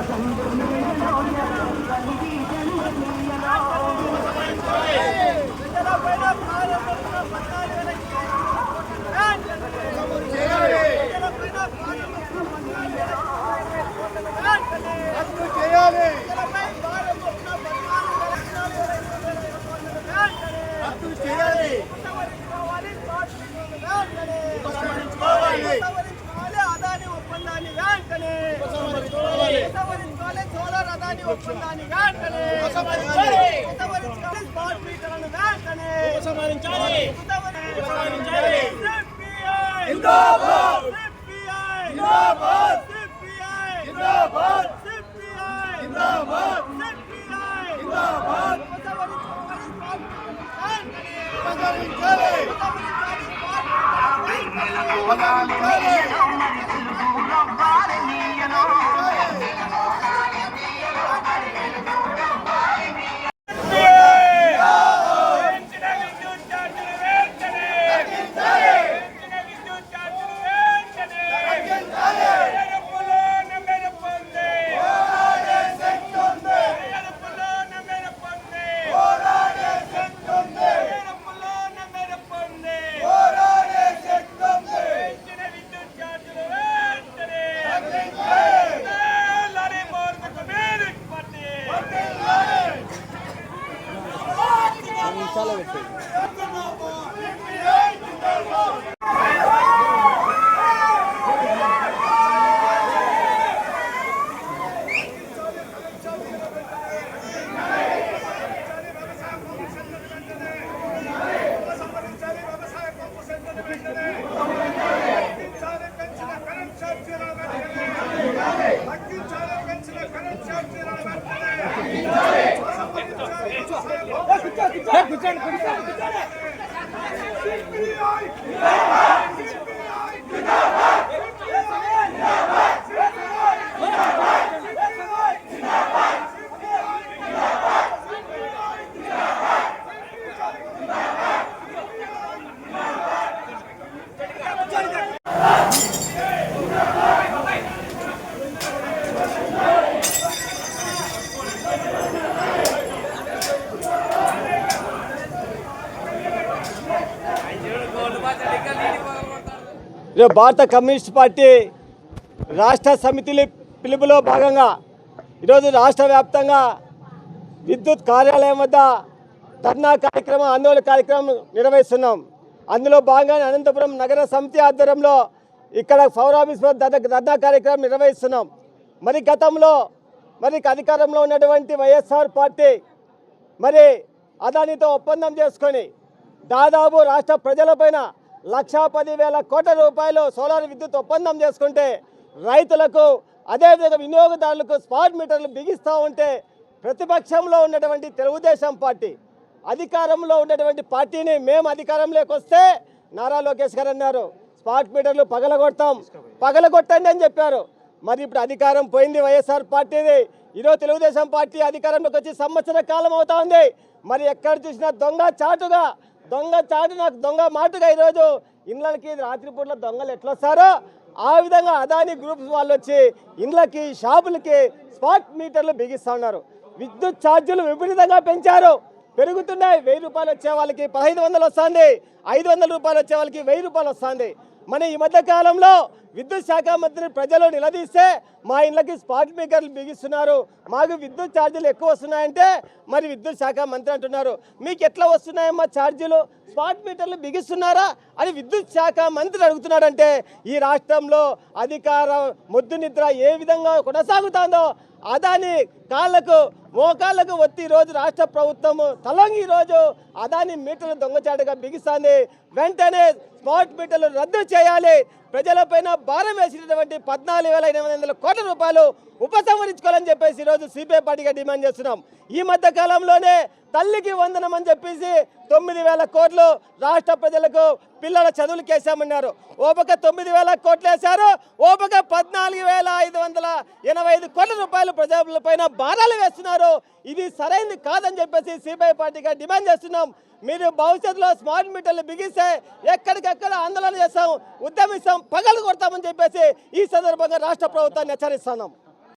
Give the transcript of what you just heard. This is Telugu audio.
Thank you. అదాని ఒప్పందాన్ని వెంటనే మీటర్లను వెంటనే ఉపసంహరించాలి. ఉపసంహరించాలి. జిందాబాద్. జిందాబాద్. జిందాబాద్. జిందాబాద్. జిందాబాద్. ఉపసంహరించాలి. పెంచిన Thank you. భారత కమ్యూనిస్ట్ పార్టీ రాష్ట్ర సమితిల పిలుపులో భాగంగా ఈరోజు రాష్ట్ర వ్యాప్తంగా విద్యుత్ కార్యాలయం వద్ద ధర్నా కార్యక్రమం ఆందోళన కార్యక్రమం నిర్వహిస్తున్నాం. అందులో భాగంగా అనంతపురం నగర సమితి ఆధ్వర్యంలో ఇక్కడ పవర్ ఆఫీస్ ధర్నా- ధర్నా కార్యక్రమం నిర్వహిస్తున్నాం. మరి గతంలో మరి అధికారంలో ఉన్నటువంటి వైఎస్ఆర్ పార్టీ మరి అదానితో ఒప్పందం చేసుకొని దాదాపు రాష్ట్ర ప్రజలపైన లక్షా పదివేల కోట్ల రూపాయలు సోలార్ విద్యుత్ ఒప్పందం చేసుకుంటే రైతులకు అదేవిధంగా వినియోగదారులకు స్మార్ట్ మీటర్లు బిగిస్తూ ఉంటే ప్రతిపక్షంలో ఉన్నటువంటి తెలుగుదేశం పార్టీ అధికారంలో ఉన్నటువంటి పార్టీని మేము అధికారంలోకి వస్తే నారా లోకేష్ గారు అన్నారు. స్మార్ట్ మీటర్లు పగలగొడతాం. పగలగొట్టండి అని చెప్పారు. మరి ఇప్పుడు అధికారం పోయింది వైఎస్ఆర్ పార్టీది. ఈరోజు తెలుగుదేశం పార్టీ అధికారంలోకి వచ్చి సంవత్సర కాలం అవుతా ఉంది. మరి ఎక్కడ చూసినా దొంగ చాటుగా దొంగ చాటు నాకు దొంగ మాటగా ఈరోజు ఇండ్లకి రాత్రిపూట్ల దొంగలు ఎట్లా వస్తారో ఆ విధంగా అదాని గ్రూప్స్ వాళ్ళు వచ్చి ఇండ్లకి షాపులకి స్పాట్ మీటర్లు బిగిస్తూ ఉన్నారు. విద్యుత్ ఛార్జీలు విపరీతంగా పెంచారు. పెరుగుతున్నాయి. వెయ్యి రూపాయలు వచ్చే వాళ్ళకి పదహైదు వందలు వస్తుంది. ఐదు వందల రూపాయలు వచ్చే వాళ్ళకి వెయ్యి రూపాయలు వస్తుంది. మన ఈ మధ్య కాలంలో విద్యుత్ శాఖ మంత్రి ప్రజలు నిలదీస్తే మా ఇళ్ళకి స్పాట్ మీటర్లు బిగిస్తున్నారు. మాకు విద్యుత్ ఛార్జీలు ఎక్కువ వస్తున్నాయంటే మరి విద్యుత్ శాఖ మంత్రి అంటున్నారు. మీకు ఎట్లా వస్తున్నాయమ్మా ఛార్జీలు? స్పాట్ మీటర్లు బిగిస్తున్నారా? అని విద్యుత్ శాఖ మంత్రి అడుగుతున్నాడంటే ఈ రాష్ట్రంలో అధికార ముద్దు నిద్ర ఏ విధంగా కొనసాగుతుందో అదాని కాళ్ళకు మోకాళ్ళకు ఒత్తి ఈరోజు రాష్ట్ర ప్రభుత్వం తలంగి ఈరోజు అదాని మీటర్లు దొంగచాటుగా బిగిస్తుంది. వెంటనే స్మార్ట్ మీటర్లు రద్దు చేయాలి. ప్రజలపైన భారం వేసినటువంటి పద్నాలుగు వేల ఎనిమిది వందల కోట్ల రూపాయలు ఉపసంహరించుకోవాలని చెప్పేసి ఈరోజు సిపిఐ పార్టీగా డిమాండ్ చేస్తున్నాం. ఈ మధ్య కాలంలోనే తల్లికి వందనం అని చెప్పేసి తొమ్మిది వేల కోట్లు రాష్ట్ర ప్రజలకు పిల్లల చదువులకు వేసామన్నారు ఓపక తొమ్మిది వేల కోట్లు వేశారు. ఓపక పద్నాలుగు వేల ఐదు వందల ఎనభై ఐదు కోట్ల రూపాయలు ప్రజలపైన భారాలు వేస్తున్నారు. ఇది సరైనది కాదని చెప్పేసి సిపిఐ పార్టీగా డిమాండ్ చేస్తున్నాం. మీరు భవిష్యత్తులో స్మార్ట్ మీటర్లు బిగిస్తే ఎక్కడికక్కడ ఆందోళన చేస్తాం ఉద్యమిస్తాం పగలు కొడతామని చెప్పేసి ఈ సందర్భంగా రాష్ట్ర ప్రభుత్వాన్ని హెచ్చరిస్తున్నాం.